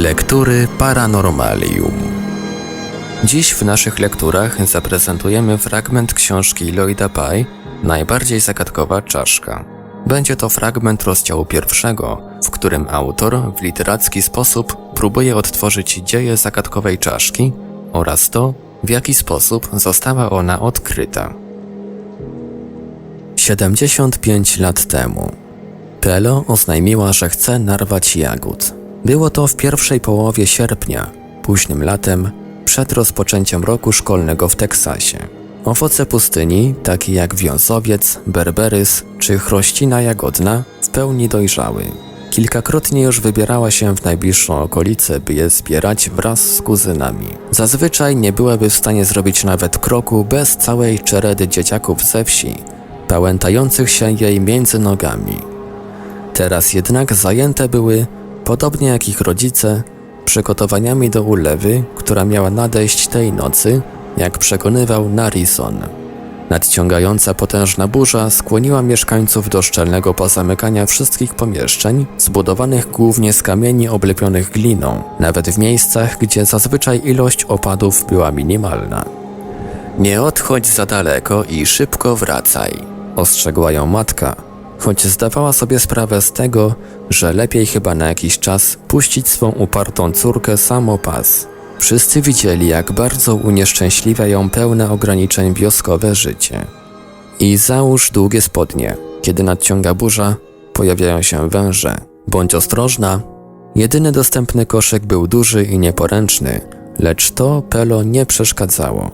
Lektury Paranormalium. Dziś w naszych lekturach zaprezentujemy fragment książki Lloyda Pye Najbardziej zagadkowa czaszka. Będzie to fragment rozdziału pierwszego, w którym autor w literacki sposób próbuje odtworzyć dzieje zagadkowej czaszki oraz to, w jaki sposób została ona odkryta. 75 lat temu Pelo oznajmiła, że chce narwać jagód. Było to w pierwszej połowie sierpnia, późnym latem, przed rozpoczęciem roku szkolnego w Teksasie. Owoce pustyni, takie jak wiązowiec, berberys czy chrościna jagodna, w pełni dojrzały. Kilkakrotnie już wybierała się w najbliższą okolicę, by je zbierać wraz z kuzynami. Zazwyczaj nie byłaby w stanie zrobić nawet kroku bez całej czeredy dzieciaków ze wsi, pałętających się jej między nogami. Teraz jednak zajęte były, podobnie jak ich rodzice, przygotowaniami do ulewy, która miała nadejść tej nocy, jak przekonywał Narison. Nadciągająca potężna burza skłoniła mieszkańców do szczelnego pozamykania wszystkich pomieszczeń, zbudowanych głównie z kamieni oblepionych gliną, nawet w miejscach, gdzie zazwyczaj ilość opadów była minimalna. Nie odchodź za daleko i szybko wracaj, ostrzegła ją matka, choć zdawała sobie sprawę z tego, że lepiej chyba na jakiś czas puścić swą upartą córkę samopas. Wszyscy widzieli, jak bardzo unieszczęśliwia ją pełne ograniczeń wioskowe życie. I załóż długie spodnie. Kiedy nadciąga burza, pojawiają się węże. Bądź ostrożna. Jedyny dostępny koszyk był duży i nieporęczny, lecz to Pelo nie przeszkadzało.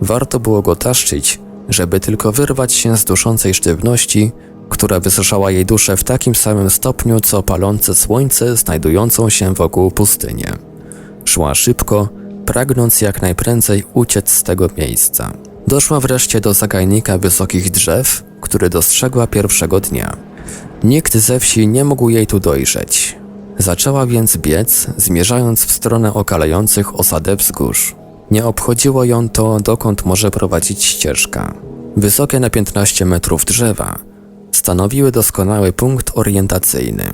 Warto było go taszczyć, żeby tylko wyrwać się z duszącej sztywności, która wysuszała jej duszę w takim samym stopniu, co palące słońce znajdującą się wokół pustynię. Szła szybko, pragnąc jak najprędzej uciec z tego miejsca. Doszła wreszcie do zagajnika wysokich drzew, który dostrzegła pierwszego dnia. Nikt ze wsi nie mógł jej tu dojrzeć. Zaczęła więc biec, zmierzając w stronę okalających osadę wzgórz. Nie obchodziło ją to, dokąd może prowadzić ścieżka. Wysokie na 15 metrów drzewa stanowiły doskonały punkt orientacyjny.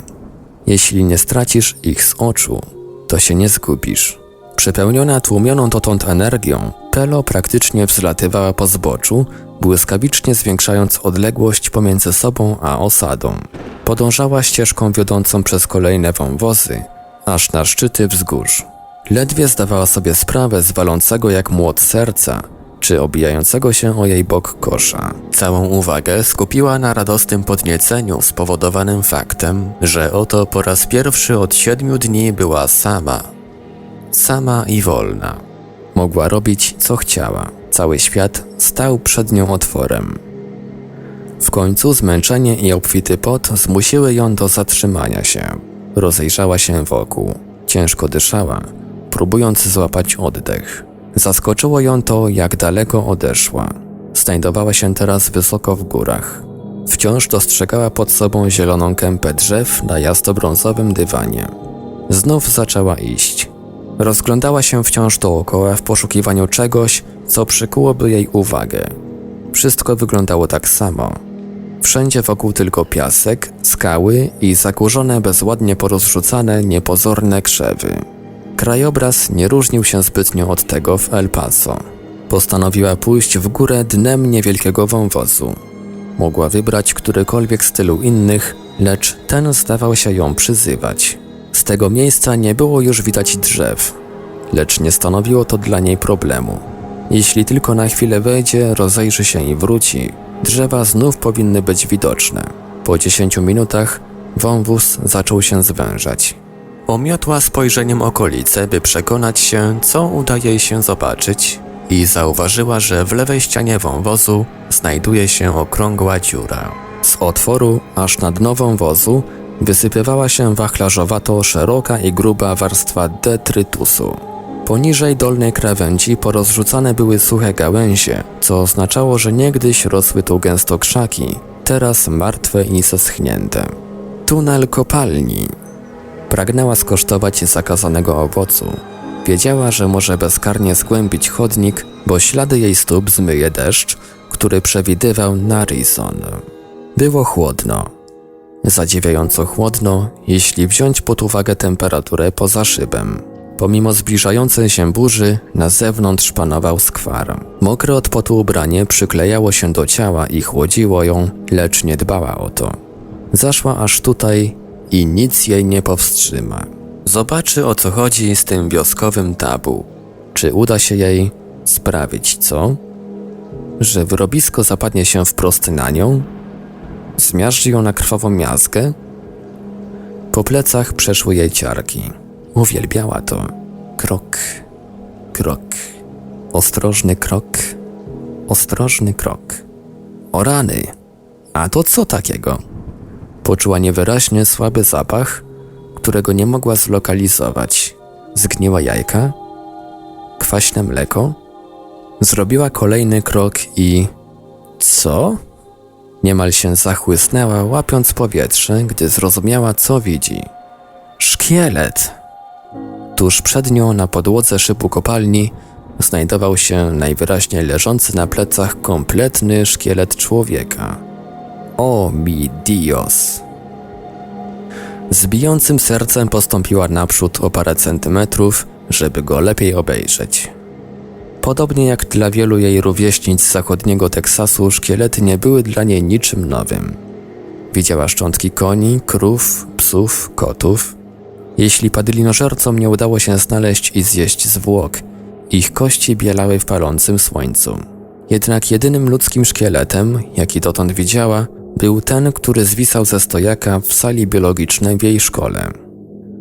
Jeśli nie stracisz ich z oczu, to się nie zgubisz. Przepełniona tłumioną dotąd energią, Pelo praktycznie wzlatywała po zboczu, błyskawicznie zwiększając odległość pomiędzy sobą a osadą. Podążała ścieżką wiodącą przez kolejne wąwozy, aż na szczyty wzgórz. Ledwie zdawała sobie sprawę z walącego jak młot serca, czy obijającego się o jej bok kosza. Całą uwagę skupiła na radosnym podnieceniu spowodowanym faktem, że oto po raz pierwszy od siedmiu dni była sama. Sama i wolna. Mogła robić co chciała. Cały świat stał przed nią otworem. W końcu zmęczenie i obfity pot zmusiły ją do zatrzymania się. Rozejrzała się wokół. Ciężko dyszała, próbując złapać oddech. Zaskoczyło ją to, jak daleko odeszła. Znajdowała się teraz wysoko w górach. Wciąż dostrzegała pod sobą zieloną kępę drzew na jasno-brązowym dywanie. Znów zaczęła iść. Rozglądała się wciąż dookoła w poszukiwaniu czegoś, co przykułoby jej uwagę. Wszystko wyglądało tak samo. Wszędzie wokół tylko piasek, skały i zakurzone, bezładnie porozrzucane, niepozorne krzewy. Krajobraz nie różnił się zbytnio od tego w El Paso. Postanowiła pójść w górę dnem niewielkiego wąwozu. Mogła wybrać którykolwiek z tylu innych, lecz ten zdawał się ją przyzywać. Z tego miejsca nie było już widać drzew, lecz nie stanowiło to dla niej problemu. Jeśli tylko na chwilę wejdzie, rozejrzy się i wróci, drzewa znów powinny być widoczne. Po dziesięciu minutach wąwóz zaczął się zwężać. Omiotła spojrzeniem okolice, by przekonać się, co uda jej się zobaczyć, i zauważyła, że w lewej ścianie wąwozu znajduje się okrągła dziura. Z otworu aż nad nową wozu wysypywała się wachlarzowato szeroka i gruba warstwa detrytusu. Poniżej dolnej krawędzi porozrzucane były suche gałęzie, co oznaczało, że niegdyś rosły tu gęsto krzaki, teraz martwe i zeschnięte. Tunel kopalni, Pragnęła skosztować zakazanego owocu. Wiedziała, że może bezkarnie zgłębić chodnik, bo ślady jej stóp zmyje deszcz, który przewidywał Narison. Było chłodno. Zadziwiająco chłodno, jeśli wziąć pod uwagę temperaturę poza szybem. Pomimo zbliżającej się burzy, na zewnątrz panował skwar. Mokre od potu ubranie przyklejało się do ciała i chłodziło ją, lecz nie dbała o to. Zaszła aż tutaj i nic jej nie powstrzyma. Zobaczy o co chodzi z tym wioskowym tabu. Czy uda się jej sprawić co? Że wyrobisko zapadnie się wprost na nią? Zmiażdży ją na krwawą miazgę? Po plecach przeszły jej ciarki. Uwielbiała to. Krok, krok, ostrożny krok, ostrożny krok. O rany! A to co takiego? Poczuła niewyraźnie słaby zapach, którego nie mogła zlokalizować. Zgniła jajka? Kwaśne mleko? Zrobiła kolejny krok i. Co? Niemal się zachłysnęła, łapiąc powietrze, gdy zrozumiała, co widzi. Szkielet! Tuż przed nią na podłodze szybu kopalni znajdował się najwyraźniej leżący na plecach kompletny szkielet człowieka. O mi Dios! Z bijącym sercem postąpiła naprzód o parę centymetrów, żeby go lepiej obejrzeć. Podobnie jak dla wielu jej rówieśnic z zachodniego Teksasu, szkielety nie były dla niej niczym nowym. Widziała szczątki koni, krów, psów, kotów. Jeśli padlinożercom nie udało się znaleźć i zjeść zwłok, ich kości bielały w palącym słońcu. Jednak jedynym ludzkim szkieletem, jaki dotąd widziała, był ten, który zwisał ze stojaka w sali biologicznej w jej szkole.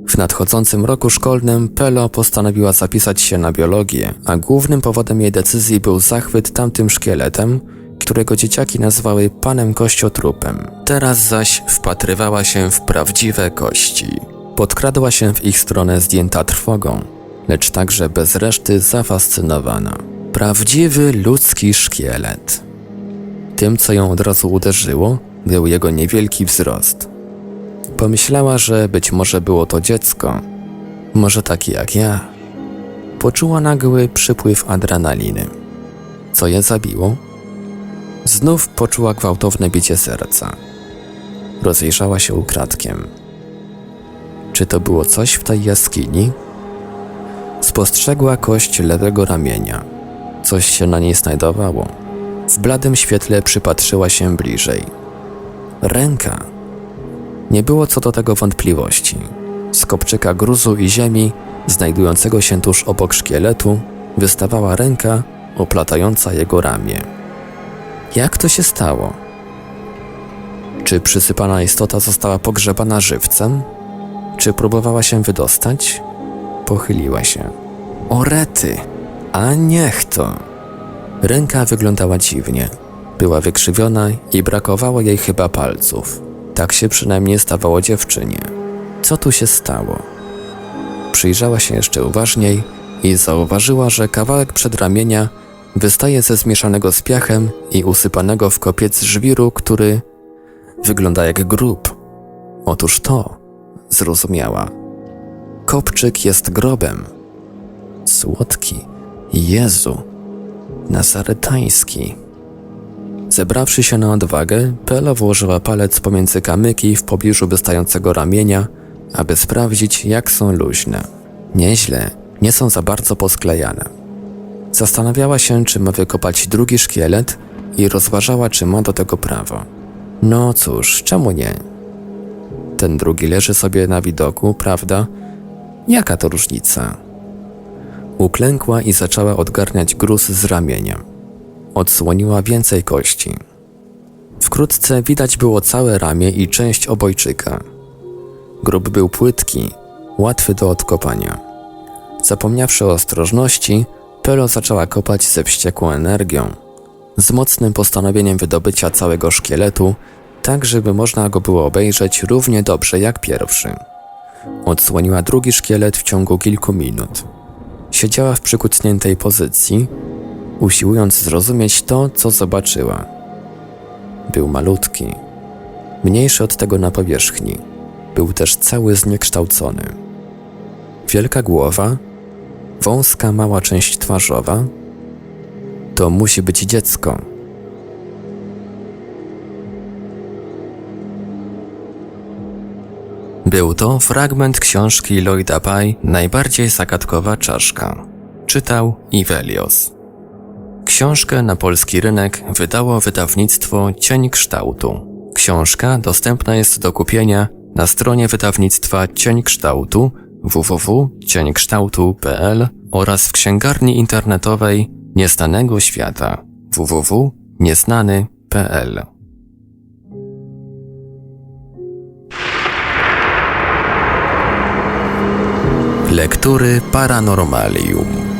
W nadchodzącym roku szkolnym Pelo postanowiła zapisać się na biologię, a głównym powodem jej decyzji był zachwyt tamtym szkieletem, którego dzieciaki nazwały panem kościotrupem. Teraz zaś wpatrywała się w prawdziwe kości. Podkradła się w ich stronę zdjęta trwogą, lecz także bez reszty zafascynowana. Prawdziwy ludzki szkielet. Tym, co ją od razu uderzyło, był jego niewielki wzrost. Pomyślała, że być może było to dziecko, może takie jak ja. Poczuła nagły przypływ adrenaliny. Co je zabiło? Znów poczuła gwałtowne bicie serca. Rozejrzała się ukradkiem. Czy to było coś w tej jaskini? Spostrzegła kość lewego ramienia. Coś się na niej znajdowało. W bladym świetle przypatrzyła się bliżej. Ręka. Nie było co do tego wątpliwości. Z kopczyka gruzu i ziemi, znajdującego się tuż obok szkieletu, wystawała ręka oplatająca jego ramię. Jak to się stało? Czy przysypana istota została pogrzebana żywcem? Czy próbowała się wydostać? Pochyliła się. O rety! A niech to! Ręka wyglądała dziwnie. Była wykrzywiona i brakowało jej chyba palców. Tak się przynajmniej stawało dziewczynie. Co tu się stało? Przyjrzała się jeszcze uważniej i zauważyła, że kawałek przedramienia wystaje ze zmieszanego z piachem i usypanego w kopiec żwiru, który wygląda jak grób. Otóż to, zrozumiała. Kopczyk jest grobem. Słodki. Jezu. Nazaretański. Zebrawszy się na odwagę, Pela włożyła palec pomiędzy kamyki w pobliżu wystającego ramienia, aby sprawdzić, jak są luźne. Nieźle, nie są za bardzo posklejane. Zastanawiała się, czy ma wykopać drugi szkielet i rozważała, czy ma do tego prawo. No cóż, czemu nie? Ten drugi leży sobie na widoku, prawda? Jaka to różnica? Uklękła i zaczęła odgarniać gruz z ramienia. Odsłoniła więcej kości. Wkrótce widać było całe ramię i część obojczyka. Grób był płytki, łatwy do odkopania. Zapomniawszy o ostrożności, Pelo zaczęła kopać ze wściekłą energią, z mocnym postanowieniem wydobycia całego szkieletu, tak żeby można go było obejrzeć równie dobrze jak pierwszy. Odsłoniła drugi szkielet w ciągu kilku minut. Siedziała w przykucniętej pozycji, usiłując zrozumieć to, co zobaczyła. Był malutki, mniejszy od tego na powierzchni. Był też cały zniekształcony. Wielka głowa, wąska mała część twarzowa. To musi być dziecko. Był to fragment książki Lloyda Pye Najbardziej zagadkowa czaszka. Czytał Ivelios. Książkę na polski rynek wydało wydawnictwo Cień Kształtu. Książka dostępna jest do kupienia na stronie wydawnictwa Cień Kształtu www.cieńkształtu.pl oraz w księgarni internetowej Nieznanego Świata www.nieznany.pl. Lektury Paranormalium